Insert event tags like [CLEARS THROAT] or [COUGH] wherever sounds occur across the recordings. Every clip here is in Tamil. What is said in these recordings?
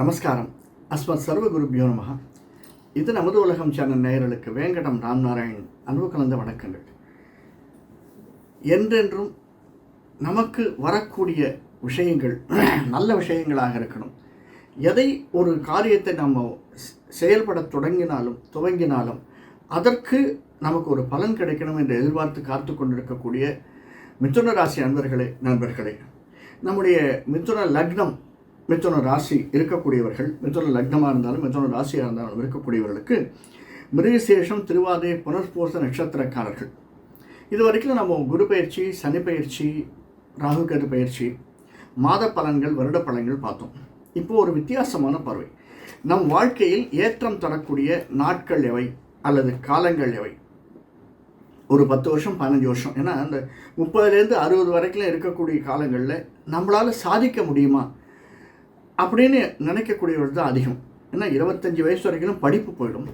நமஸ்காரம். அஸ்மத் சர்வகுருபியோ நமக இது நமது உலகம் சேனல் நேயர்களுக்கு வேங்கடம் ராம் நாராயண் அன்பு கலந்த வணக்கங்கள். என்றென்றும் நமக்கு வரக்கூடிய விஷயங்கள் [CLEARS THROAT] நல்ல விஷயங்களாக இருக்கணும். எதை ஒரு காரியத்தை நம்ம செயல்பட செயல்படத் தொடங்கினாலும் துவங்கினாலும் அதற்கு நமக்கு ஒரு பலன் கிடைக்கணும் என்று எதிர்பார்த்து காத்து கொண்டிருக்கக்கூடிய மிதுன ராசி நண்பர்களே நண்பர்களே. நம்முடைய மிதுன லக்னம் மிதுன ராசி இருக்கக்கூடியவர்கள் மிதுன லக்னமாக இருந்தாலும் மிதுன ராசியாக இருந்தாலும் இருக்கக்கூடியவர்களுக்கு மிருகசேஷம் திருவாதிரை புனர்பூச நட்சத்திரக்காரர்கள். இது வரைக்கும் நம்ம குரு பயிற்சி சனி பயிற்சி ராகு பயிற்சி மாத பலன்கள் வருட பலன்கள் பார்த்தோம். இப்போது ஒரு வித்தியாசமான பார்வை. நம் வாழ்க்கையில் ஏற்றம் தரக்கூடிய நாட்கள் எவை? அல்லது காலங்கள் எவை? ஒரு பத்து வருஷம் பதினஞ்சு வருஷம். ஏன்னா அந்த முப்பதுலேருந்து அறுபது வரைக்கும் இருக்கக்கூடிய காலங்களில் நம்மளால் சாதிக்க முடியுமா? அப்படின்னு நினைக்கக்கூடியவர்கள் தான் அதிகம். ஏன்னா இருபத்தஞ்சி வயசு வரைக்கும் படிப்பு போயிடும்.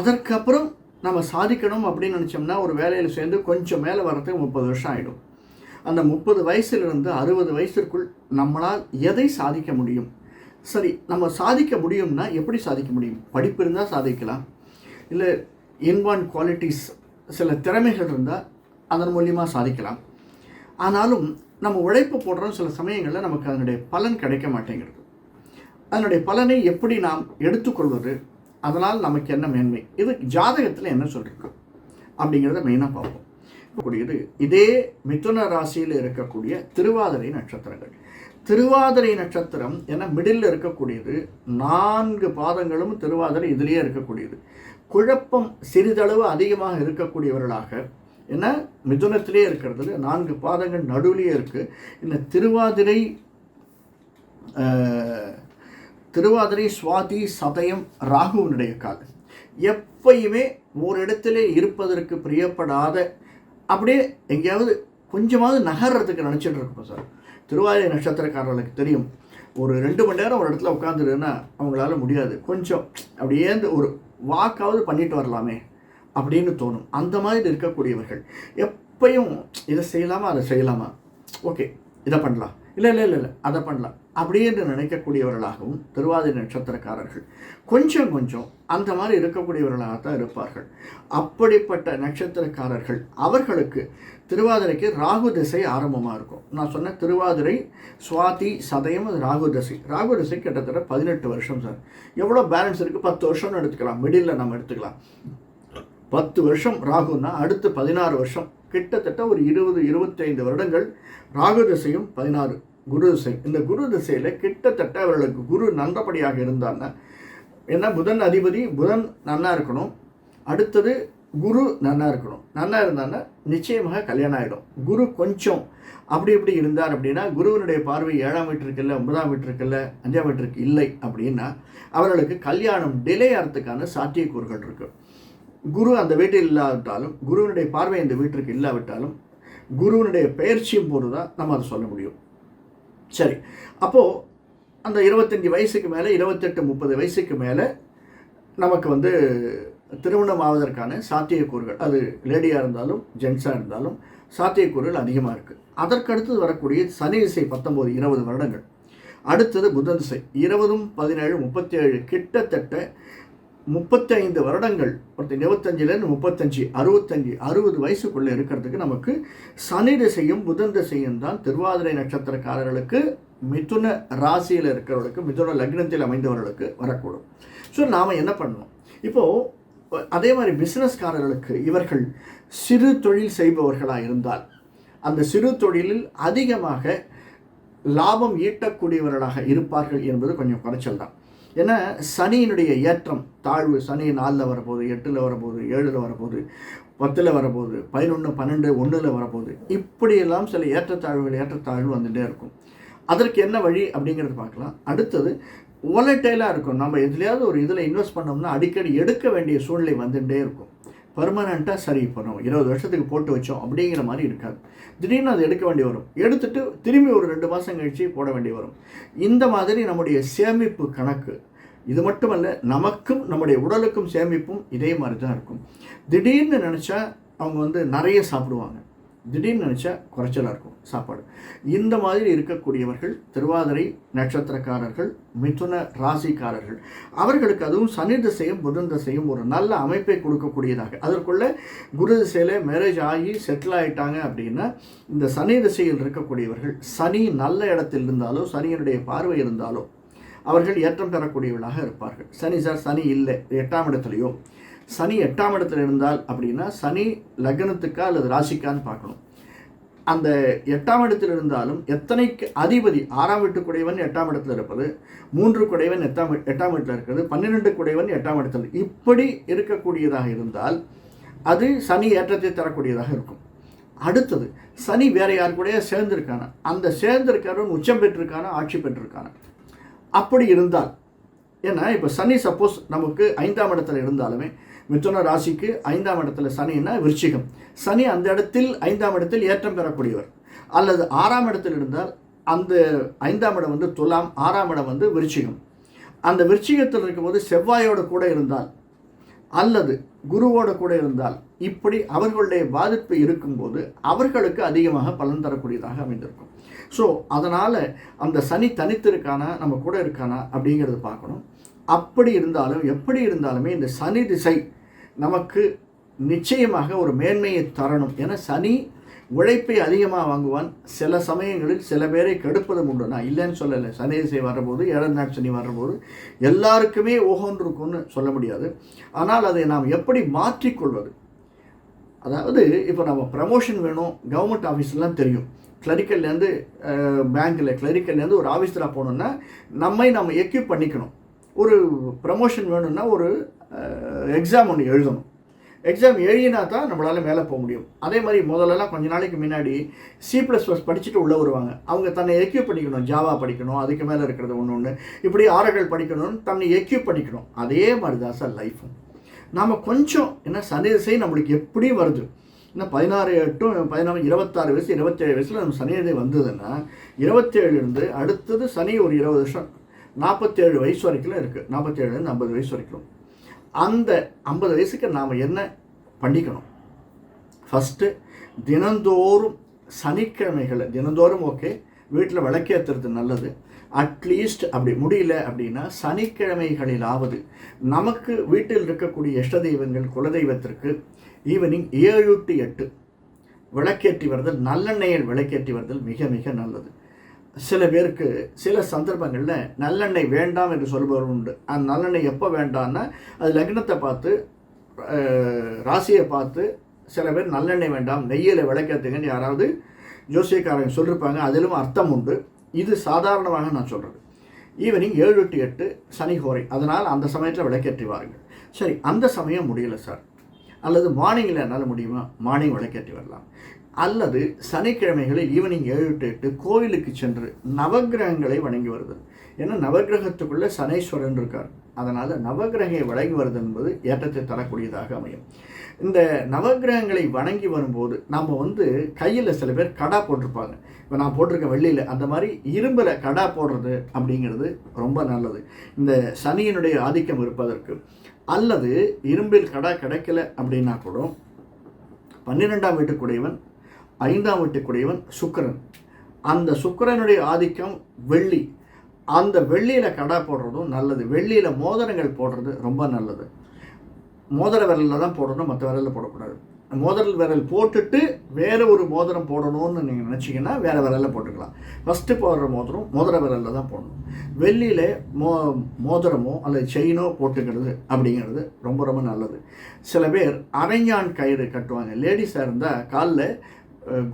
அதற்கப்புறம் நம்ம சாதிக்கணும் அப்படின்னு நினச்சோம்னா ஒரு வேலையில் சேர்ந்து கொஞ்சம் மேலே வர்றதுக்கு முப்பது வருஷம் ஆகிடும் அந்த முப்பது வயசுலேருந்து அறுபது வயசிற்குள் நம்மளால் எதை சாதிக்க முடியும்? சரி நம்ம சாதிக்க முடியும்னா எப்படி சாதிக்க முடியும்? படிப்பு இருந்தால் சாதிக்கலாம். இல்லை இன்பான் குவாலிட்டிஸ் சில திறமைகள் இருந்தால் அதன் மூலியமாக சாதிக்கலாம். ஆனாலும் நம்ம உழைப்பு போடுறோம் சில சமயங்களில் நமக்கு அதனுடைய பலன் கிடைக்க மாட்டேங்கிறது. அதனுடைய பலனை எப்படி நாம் எடுத்துக்கொள்வது? அதனால் நமக்கு என்ன மேன்மை? இது ஜாதகத்தில் என்ன சொல்லிருக்கு? அப்படிங்கிறத மெயினாக பார்ப்போம். கூடியது இதே மிதுன ராசியில் இருக்கக்கூடிய திருவாதிரை நட்சத்திரங்கள். திருவாதிரை நட்சத்திரம் என மிடில் இருக்கக்கூடியது. நான்கு பாதங்களும் திருவாதிரை இதிலேயே இருக்கக்கூடியது. குழப்பம் சிறிதளவு அதிகமாக இருக்கக்கூடியவர்களாக என்ன மிதுனத்திலே இருக்கிறது நான்கு பாதங்கள் நடுவிலேயே இருக்குது இந்த திருவாதிரை திருவாதிரை சுவாதி சதயம் ராகுவனுடைய காலம் எப்பயுமே ஒரு இடத்திலே இருப்பதற்கு பிரியப்படாத அப்படியே எங்கேயாவது கொஞ்சமாவது நகர்றதுக்கு நினச்சிட்டு இருப்போம் சார். திருவாதிரை நட்சத்திரக்காரர்களுக்கு தெரியும் ஒரு ரெண்டு மணி நேரம் ஒரு இடத்துல உட்காந்துருன்னா அவங்களால முடியாது. கொஞ்சம் அப்படியே அந்த ஒரு வாக்காவது பண்ணிட்டு வரலாமே அப்படின்னு தோணும். அந்த மாதிரி இருக்கக்கூடியவர்கள். எப்பயும் இதை செய்யலாமா அதை செய்யலாமா? ஓகே இதை பண்ணலாம். இல்லை இல்லை இல்லை இல்லை அதை பண்ணலாம். அப்படின்னு நினைக்கக்கூடியவர்களாகவும் திருவாதிரை நட்சத்திரக்காரர்கள் கொஞ்சம் கொஞ்சம் அந்த மாதிரி இருக்கக்கூடியவர்களாக தான் இருப்பார்கள். அப்படிப்பட்ட நட்சத்திரக்காரர்கள் அவர்களுக்கு திருவாதிரைக்கு ராகு திசை ஆரம்பமாக இருக்கும். நான் சொன்ன திருவாதிரை சுவாதி சதயம் அது ராகு திசை. ராகு திசை கிட்டத்தட்ட பதினெட்டு வருஷம் சார். எவ்வளோ பேலன்ஸ் இருக்குது பத்து வருஷம்னு எடுத்துக்கலாம். மிடில் நம்ம எடுத்துக்கலாம். பத்து வருஷம் ராகுன்னா அடுத்து பதினாறு வருஷம். கிட்டத்தட்ட ஒரு இருபது இருபத்தைந்து வருடங்கள் ராகு திசையும் பதினாறு குரு திசை. இந்த குரு திசையில் கிட்டத்தட்ட அவர்களுக்கு குரு நல்லபடியாக இருந்தான்னா என்ன புதன் அதிபதி புதன் நன்னா இருக்கணும். அடுத்தது குரு நன்னா இருக்கணும். நன்னா இருந்தான்னா நிச்சயமாக கல்யாணம் ஆகிடும் குரு கொஞ்சம் அப்படி இப்படி இருந்தார் அப்படின்னா குருவினுடைய பார்வை ஏழாம் வீட்டிற்கு இல்லை ஒன்பதாம் வீட்டிற்கு இல்லை அஞ்சாம் வீட்டிற்கு இல்லை அப்படின்னா அவர்களுக்கு கல்யாணம் டிலே ஆகிறதுக்கான சாத்தியக்கூறுகள் இருக்குது குரு அந்த வீட்டில் இல்லாவிட்டாலும் குருவினுடைய பார்வை இந்த வீட்டிற்கு இல்லாவிட்டாலும் குருவினுடைய பெயர்ச்சியும் போது தான் நம்ம அதை சொல்ல முடியும். சரி. அப்போது அந்த இருபத்தஞ்சி வயசுக்கு மேலே இருபத்தெட்டு முப்பது வயசுக்கு மேலே நமக்கு வந்து திருமணம் ஆவதற்கான சாத்தியக்கூறுகள் அது லேடியாக இருந்தாலும் ஜென்ஸாக இருந்தாலும் சாத்தியக்கூறுகள் அதிகமாக இருக்குது அதற்கடுத்து வரக்கூடிய சனி திசை பத்தொம்போது இருபது வருடங்கள். அடுத்தது புதன் திசை இருபதும் பதினேழு முப்பத்தேழு கிட்டத்தட்ட முப்பத்தைந்து வருடங்கள் ஒருத்தர் இருபத்தஞ்சிலேருந்து முப்பத்தஞ்சு அறுபத்தஞ்சு அறுபது வயசுக்குள்ளே இருக்கிறதுக்கு நமக்கு சனி திசையும் புதன் திசையும் தான் திருவாதிரை நட்சத்திரக்காரர்களுக்கு மிதுன ராசியில் இருக்கிறவர்களுக்கு மிதுன லக்னத்தில் அமைந்தவர்களுக்கு வரக்கூடும். ஸோ நாம் என்ன பண்ணணும் இப்போது அதே மாதிரி பிஸ்னஸ்காரர்களுக்கு இவர்கள் சிறு தொழில் செய்பவர்களாக இருந்தால் அந்த சிறு தொழிலில் அதிகமாக லாபம் ஈட்டக்கூடியவர்களாக இருப்பார்கள் என்பது கொஞ்சம் குறைச்சல் தான். ஏன்னா சனியினுடைய ஏற்றம் தாழ்வு சனி நாலில் வரப்போகுது எட்டில் வரப்போகுது ஏழில் வரப்போகுது பத்தில் வரப்போகுது பதினொன்று பன்னெண்டு ஒன்றில் வரப்போகுது. இப்படியெல்லாம் சில ஏற்றத்தாழ்வுகள் ஏற்றத்தாழ்வு வந்துகிட்டே இருக்கும். அதற்கு என்ன வழி அப்படிங்கிறது பார்க்கலாம். அடுத்தது ஓலட்டைலாக இருக்கும். நம்ம எதுலையாவது ஒரு இதில் இன்வெஸ்ட் பண்ணோம்னா அடிக்கடி எடுக்க வேண்டிய சூழ்நிலை வந்துகிட்டே இருக்கும். பர்மனெண்ட்டாக சரி இப்போ இருபது வருஷத்துக்கு போட்டு வச்சோம் அப்படிங்கிற மாதிரி இருக்காது. திடீர்னு அது எடுக்க வேண்டி வரும். எடுத்துட்டு திரும்பி ஒரு ரெண்டு மாதம் கழித்து போட வேண்டி வரும். இந்த மாதிரி நம்முடைய சேமிப்பு கணக்கு இது மட்டுமல்ல நமக்கும் நம்முடைய உடலுக்கும் சேமிப்பும் இதே மாதிரி தான் இருக்கும். திடீர்னு நினச்சா அவங்க வந்து நிறைய சாப்பிடுவாங்க. திடீர்னு நினச்சா குறைச்சலாக இருக்கும் சாப்பாடு. இந்த மாதிரி இருக்கக்கூடியவர்கள் திருவாதிரை நட்சத்திரக்காரர்கள் மிதுன ராசிக்காரர்கள் அவர்களுக்கு அதுவும் சனி திசையும் புதன் திசையும் ஒரு நல்ல அமைப்பை கொடுக்கக்கூடியதாக. அதற்குள்ளே குரு திசையில் மேரேஜ் ஆகி செட்டில் ஆகிட்டாங்க அப்படின்னா இந்த சனி திசையில் இருக்கக்கூடியவர்கள் சனி நல்ல இடத்தில் இருந்தாலோ சனியினுடைய பார்வை இருந்தாலோ அவர்கள் ஏற்றம் பெறக்கூடியவர்களாக இருப்பார்கள். சனி சார் சனி இல்லை எட்டாம் இடத்துலையோ சனி எட்டாம் இடத்துல இருந்தால் அப்படின்னா சனி லக்னத்துக்கா அல்லது ராசிக்கான்னு பார்க்கணும். அந்த எட்டாம் இடத்தில் இருந்தாலும் எத்தனைக்கு அதிபதி ஆறாம் வீட்டு குடைவன் எட்டாம் இடத்துல இருப்பது மூன்று குடைவன் எட்டாம் எட்டாம் வீட்டில் இருக்கிறது பன்னிரெண்டு குடைவன் எட்டாம் இடத்துல இப்படி இருக்கக்கூடியதாக இருந்தால் அது சனி ஏற்றத்தை தரக்கூடியதாக இருக்கும். அடுத்தது சனி வேற யார் கூடயே சேர்ந்திருக்கான அந்த சேர்ந்திருக்கிறவன் உச்சம் பெற்றிருக்கான ஆட்சி பெற்றிருக்கான. அப்படி இருந்தால் ஏன்னா இப்போ சனி சப்போஸ் நமக்கு ஐந்தாம் இடத்துல இருந்தாலுமே மிதுன ராசிக்கு ஐந்தாம் இடத்துல சனின்னா விருச்சிகம். சனி அந்த இடத்தில் ஐந்தாம் இடத்தில் ஏற்றம் பெறக்கூடியவர். அல்லது ஆறாம் இடத்தில் இருந்தால் அந்த ஐந்தாம் இடம் வந்து துலாம் ஆறாம் இடம் வந்து விருச்சிகம். அந்த விருச்சிகத்தில் இருக்கும்போது செவ்வாயோட கூட இருந்தால் அல்லது குருவோட கூட இருந்தால் இப்படி அவர்களுடைய பாதிப்பு இருக்கும்போது அவர்களுக்கு அதிகமாக பலன் தரக்கூடியதாக அமைந்திருக்கும். ஸோ அதனால் அந்த சனி தனித்திருக்கானா நம்ம கூட இருக்கானா அப்படிங்கிறது பார்க்கணும். அப்படி இருந்தாலும் எப்படி இருந்தாலுமே இந்த சனி திசை நமக்கு நிச்சயமாக ஒரு மேன்மையை தரணும். ஏன்னா சனி உழைப்பை அதிகமாக வாங்குவான். சில சமயங்களில் சில பேரை கெடுப்பதும் உண்டு. நான் இல்லைன்னு சொல்லலை. சனி திசை வர்றபோது ஏழாம் நாள் சனி வர்றபோது எல்லாருக்குமே ஓஹோன்னு இருக்கும்னு சொல்ல முடியாது. ஆனால் அதை நாம் எப்படி மாற்றிக்கொள்வது? அதாவது இப்போ நம்ம ப்ரமோஷன் வேணும். கவர்மெண்ட் ஆஃபீஸ்லாம் தெரியும். கிளரிக்கல்லேருந்து பேங்க்கில் கிளரிக்கல்லேருந்து ஒரு ஆஃபீஸராக போகணுன்னா நம்மை நம்ம எக்யூப் பண்ணிக்கணும். ஒரு ப்ரமோஷன் வேணும்னா ஒரு எக்ஸாம் ஒன்று எழுதணும். எக்ஸாம் எழுதினா தான் நம்மளால் மேலே போக முடியும். அதே மாதிரி முதல்லலாம் கொஞ்ச நாளைக்கு முன்னாடி சி ப்ளஸ் ப்ளஸ் படிச்சுட்டு உள்ளே வருவாங்க. அவங்க தன்னை எக்யூப் பண்ணிக்கணும். ஜாவா படிக்கணும் அதுக்கு மேலே இருக்கிறது ஒன்று ஒன்று இப்படி ஆரங்கள் படிக்கணும்னு தன்னை எக்யூப் பண்ணிக்கணும். அதே மாதிரி தான் சார் லைஃபும் நாம் கொஞ்சம் என்ன சனி நம்மளுக்கு எப்படி வருது. இன்னும் பதினாறு எட்டும் பதினாறு இருபத்தாறு வயசு இருபத்தேழு வயசில் நம்ம சனி வந்ததுன்னா இருபத்தேழுலேருந்து அடுத்தது சனி ஒரு இருபது வருஷம். நாற்பத்தேழு வயசு வரைக்கும் இருக்குது நாற்பத்தேழுலேருந்து ஐம்பது வயசு வரைக்கும். அந்த ஐம்பது வயசுக்கு நாம் என்ன பண்ணிக்கணும்? ஃபஸ்ட்டு தினந்தோறும் சனிக்கிழமைகளை தினந்தோறும் ஓகே வீட்டில் விளக்கேற்றுறது நல்லது. அட்லீஸ்ட் அப்படி முடியல அப்படின்னா சனிக்கிழமைகளிலாவது நமக்கு வீட்டில் இருக்கக்கூடிய இஷ்ட தெய்வங்கள் குலதெய்வத்திற்கு ஈவினிங் ஏழு டு எட்டு விளக்கேற்றி வருதல் நல்லெண்ணெயில் விளக்கேற்றி வருதல் மிக மிக நல்லது. சில பேருக்கு சில சந்தர்ப்பங்களில் நல்லெண்ணெய் வேண்டாம் என்று சொல்பவர் உண்டு. அந்த நல்லெண்ணெய் எப்போ வேண்டாம்னா அது லக்னத்தை பார்த்து ராசியை பார்த்து சில பேர் நல்லெண்ணெய் வேண்டாம் நெய்யில் விளக்கத்துக்குன்னு யாராவது ஜோசியக்காரங்க சொல்லியிருப்பாங்க அதிலும் அர்த்தம் உண்டு. இது சாதாரணமாக நான் சொல்கிறது ஈவினிங் ஏழு டு எட்டு சனி ஹோரை அதனால் அந்த சமயத்தில் விளக்கேற்றி வாருங்கள் சரி அந்த சமயம் முடியல சார். அல்லது மார்னிங்கில் என்னால் முடியுமா? மார்னிங் விளக்கேற்றி வரலாம். அல்லது சனிக்கிழமைகளில் ஈவினிங் ஏழு டு எட்டு கோவிலுக்கு சென்று நவகிரகங்களை வணங்கி வருது ஏன்னா நவகிரகத்துக்குள்ளே சனீஸ்வரன் இருக்கார். அதனால் நவகிரகை வழங்கி வருது என்பது ஏற்றத்தை தரக்கூடியதாக அமையும். இந்த நவகிரகங்களை வணங்கி வரும்போது நம்ம வந்து கையில் சில பேர் கடா போட்டிருப்பாங்க. இப்போ நான் போட்டிருக்க வெள்ளியில். அந்த மாதிரி இரும்பில் கடா போடுறது அப்படிங்கிறது ரொம்ப நல்லது. இந்த சனியினுடைய ஆதிக்கம் இருப்பதற்கு. அல்லது இரும்பில் கடா கிடைக்கல அப்படின்னா கூட பன்னிரெண்டாம் வீட்டுக்குடையவன் ஐந்தாம் வீட்டுக்குடையவன் சுக்கரன். அந்த சுக்கரனுடைய ஆதிக்கம் வெள்ளி. அந்த வெள்ளியில் கடா போடுறதும் நல்லது. வெள்ளியில் மோதிரங்கள் போடுறது ரொம்ப நல்லது. மோதிர விரலில் தான் போடணும் மற்ற விரலில் போடக்கூடாது. மோதிர விரல் போட்டுட்டு வேறு ஒரு மோதிரம் போடணும்னு நீங்கள் நினச்சிங்கன்னா வேறு விரலில் போட்டுக்கலாம். ஃபஸ்ட்டு போடுற மோதிரம் மோதிர விரலில் தான் போடணும். வெள்ளியில் மோ மோதிரமோ அல்லது செயினோ போட்டுக்கிறது அப்படிங்கிறது ரொம்ப ரொம்ப நல்லது. சில பேர் அரைஞான் கயிறு கட்டுவாங்க. லேடிஸாக இருந்தால் காலில்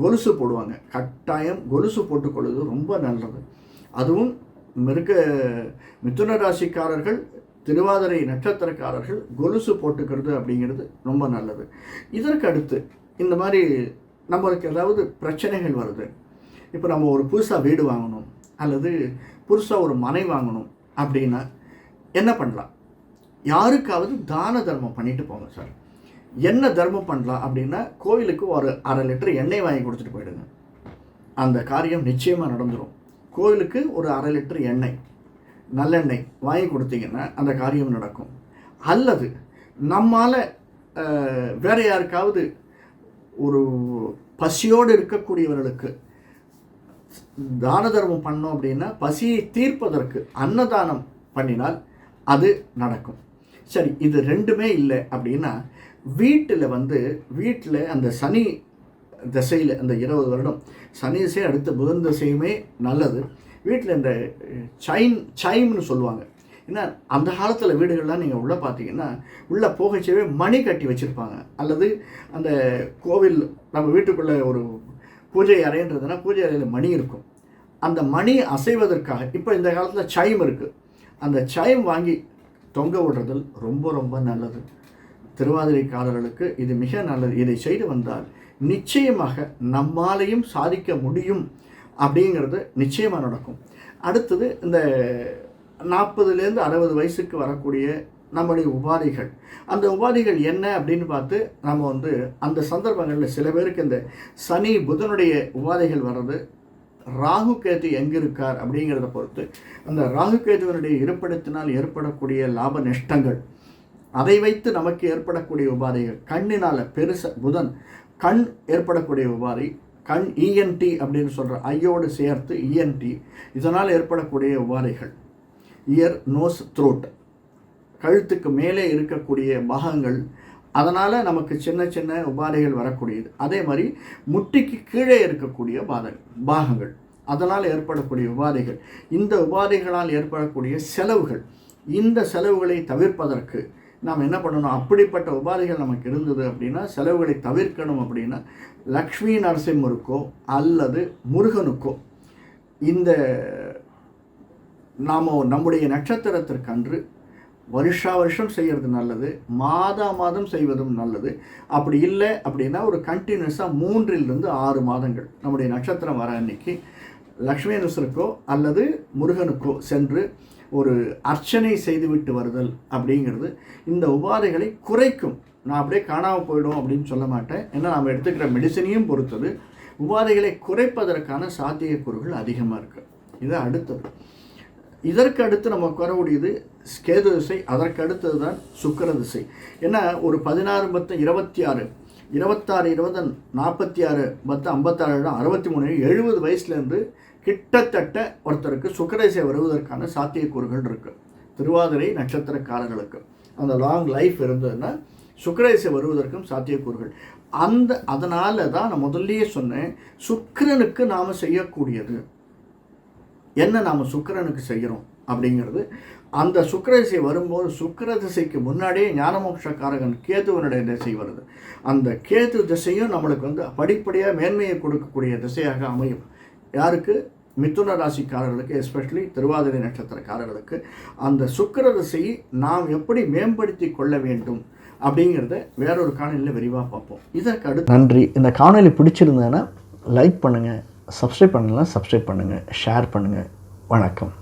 கொலுசு போடுவாங்க. கட்டாயம் கொலுசு போட்டுக்கொள்வது ரொம்ப நல்லது. அதுவும் மிருக மிதுன ராசிக்காரர்கள் திருவாதிரை நட்சத்திரக்காரர்கள் கொலுசு போட்டுக்கிறது அப்படிங்கிறது ரொம்ப நல்லது. இதற்கு அடுத்து இந்த மாதிரி நம்மளுக்கு ஏதாவது பிரச்சனைகள் வருது. இப்போ நம்ம ஒரு புதுசாக வீடு வாங்கணும் அல்லது புதுசாக ஒரு மனை வாங்கணும் அப்படின்னா என்ன பண்ணலாம்? யாருக்காவது தான தர்மம் பண்ணிட்டு போங்க சார். என்ன தர்மம் பண்ணலாம் அப்படின்னா கோயிலுக்கு ஒரு அரை லிட்டர் எண்ணெய் வாங்கி கொடுத்துட்டு போயிடுங்க. அந்த காரியம் நிச்சயமாக நடந்துடும் கோயிலுக்கு ஒரு அரை லிட்டர் எண்ணெய் நல்லெண்ணெய் வாங்கி கொடுத்தீங்கன்னா அந்த காரியம் நடக்கும். அல்லது நம்மால் வேற யாருக்காவது ஒரு பசியோடு இருக்கக்கூடியவர்களுக்கு தான தர்மம் பண்ணோம் அப்படின்னா பசியை தீர்ப்பதற்கு அன்னதானம் பண்ணினால் அது நடக்கும். சரி இது ரெண்டுமே இல்லை அப்படின்னா வீட்டில் வந்து வீட்டில் அந்த சனி திசையில் அந்த இருபது வருடம் சனி திசை அடுத்த புதன் திசையுமே நல்லது. வீட்டில் இந்த சைன் சைம்னு சொல்லுவாங்க. ஏன்னா அந்த காலத்தில் வீடுகள்லாம் நீங்கள் உள்ளே பார்த்தீங்கன்னா உள்ளே போகச்சவே மணி கட்டி வச்சுருப்பாங்க. அல்லது அந்த கோவில் நம்ம வீட்டுக்குள்ளே ஒரு பூஜை அறைன்றதுனா பூஜை அறையில் மணி இருக்கும். அந்த மணி அசைவதற்காக இப்போ இந்த காலத்தில் சைம் இருக்குது அந்த சைம் வாங்கி தொங்க விடுறது ரொம்ப ரொம்ப நல்லது. திருவாதிரைக்காரர்களுக்கு இது மிக நல்லது. இதை செய்து வந்தால் நிச்சயமாக நம்மாலையும் சாதிக்க முடியும் அப்படிங்கிறது நிச்சயமாக நடக்கும். அடுத்தது இந்த நாற்பதுலேருந்து அறுபது வயசுக்கு வரக்கூடிய நம்முடைய உபாதைகள். அந்த உபாதைகள் என்ன அப்படின்னு பார்த்து நம்ம வந்து அந்த சந்தர்ப்பங்களில் சில பேருக்கு இந்த சனி புதனுடைய உபாதைகள் வர்றது ராகு கேது எங்கே இருக்கார் அப்படிங்கிறத பொறுத்து. அந்த ராகு கேதுவனுடைய இருப்பிடத்தினால் ஏற்படக்கூடிய லாப நஷ்டங்கள். அதை வைத்து நமக்கு ஏற்படக்கூடிய உபாதைகள் கண்ணினால் பெருச புதன் கண் ஏற்படக்கூடிய உபாதை கண் இஎன்டி அப்படின்னு சொல்கிற ஐயோடு சேர்த்து இஎன்டி இதனால் ஏற்படக்கூடிய உபாதைகள். இயர் நோஸ் த்ரோட் கழுத்துக்கு மேலே இருக்கக்கூடிய பாகங்கள். அதனால் நமக்கு சின்ன சின்ன உபாதைகள் வரக்கூடியது. அதே மாதிரி முட்டிக்கு கீழே இருக்கக்கூடிய பாத பாகங்கள். அதனால் ஏற்படக்கூடிய உபாதைகள். இந்த உபாதைகளால் ஏற்படக்கூடிய செலவுகள். இந்த செலவுகளை தவிர்ப்பதற்கு நாம் என்ன பண்ணணும்? அப்படிப்பட்ட உபாதைகள் நமக்கு இருந்தது அப்படின்னா செலவுகளை தவிர்க்கணும் அப்படின்னா லக்ஷ்மி நரசிம்மருக்கோ அல்லது முருகனுக்கோ இந்த நாம் நம்முடைய நட்சத்திரத்திற்கன்று வருஷா வருஷம் செய்கிறது நல்லது மாதா மாதம் செய்வதும் நல்லது. அப்படி இல்லை அப்படின்னா ஒரு கண்டினியூஸாக மூன்றிலிருந்து ஆறு மாதங்கள் நம்முடைய நட்சத்திரம் வர அன்னைக்கு லக்ஷ்மி நரசருக்கோ அல்லது முருகனுக்கோ சென்று ஒரு அர்ச்சனை செய்துவிட்டு வருதல் அப்படிங்கிறது இந்த உபாதைகளை குறைக்கும். நான் அப்படியே காணாமல் போயிடும் அப்படின்னு சொல்ல மாட்டேன். ஏன்னா நாம் எடுத்துக்கிற மெடிசனையும் பொறுத்தது. உபாதைகளை குறைப்பதற்கான சாத்தியக்கூறுகள் அதிகமாக இருக்குது இது அடுத்தது. இதற்கு அடுத்து நம்ம வரக்கூடியது ஸ்கேது திசை அதற்கு அடுத்தது தான் சுக்கர திசை. ஏன்னா ஒரு பதினாறு மொத்தம் இருபத்தி ஆறு இருபத்தாறு இருபது நாற்பத்தி ஆறு பத்து ஐம்பத்தாறு அறுபத்தி மூணு எழுபது வயசுலேருந்து கிட்டத்தட்ட ஒருத்தருக்கு சுக்கரேசை வருவதற்கான சாத்தியக்கூறுகள் இருக்குது திருவாதிரை நட்சத்திரக்காரர்களுக்கு. அந்த லாங் லைஃப் இருந்ததுன்னா சுக்கரேசை வருவதற்கும் சாத்தியக்கூறுகள். அந்த அதனால தான் நான் முதல்லயே சொன்னேன் சுக்கரனுக்கு நாம் செய்யக்கூடியது என்ன நாம் சுக்கரனுக்கு செய்கிறோம் அப்படிங்கிறது. அந்த சுக்கிர திசை வரும்போது சுக்கிர திசைக்கு முன்னாடியே ஞானமோட்சக்காரகன் கேதுவனுடைய திசை வருது. அந்த கேது திசையும் நம்மளுக்கு வந்து படிப்படியாக மேன்மையை கொடுக்கக்கூடிய திசையாக அமையும். யாருக்கு? மிதுன ராசிக்காரர்களுக்கு எஸ்பெஷலி திருவாதிரை நட்சத்திரக்காரர்களுக்கு. அந்த சுக்கிர திசையை நாம் எப்படி மேம்படுத்தி கொள்ள வேண்டும் அப்படிங்கிறத வேறொரு காணொலியில் விரிவாக பார்ப்போம். இதற்கு அடுத்து நன்றி. இந்த காணொலி பிடிச்சிருந்தேன்னா லைக் பண்ணுங்கள் சப்ஸ்கிரைப் பண்ணலாம் சப்ஸ்கிரைப் பண்ணுங்கள் ஷேர் பண்ணுங்கள் வணக்கம்.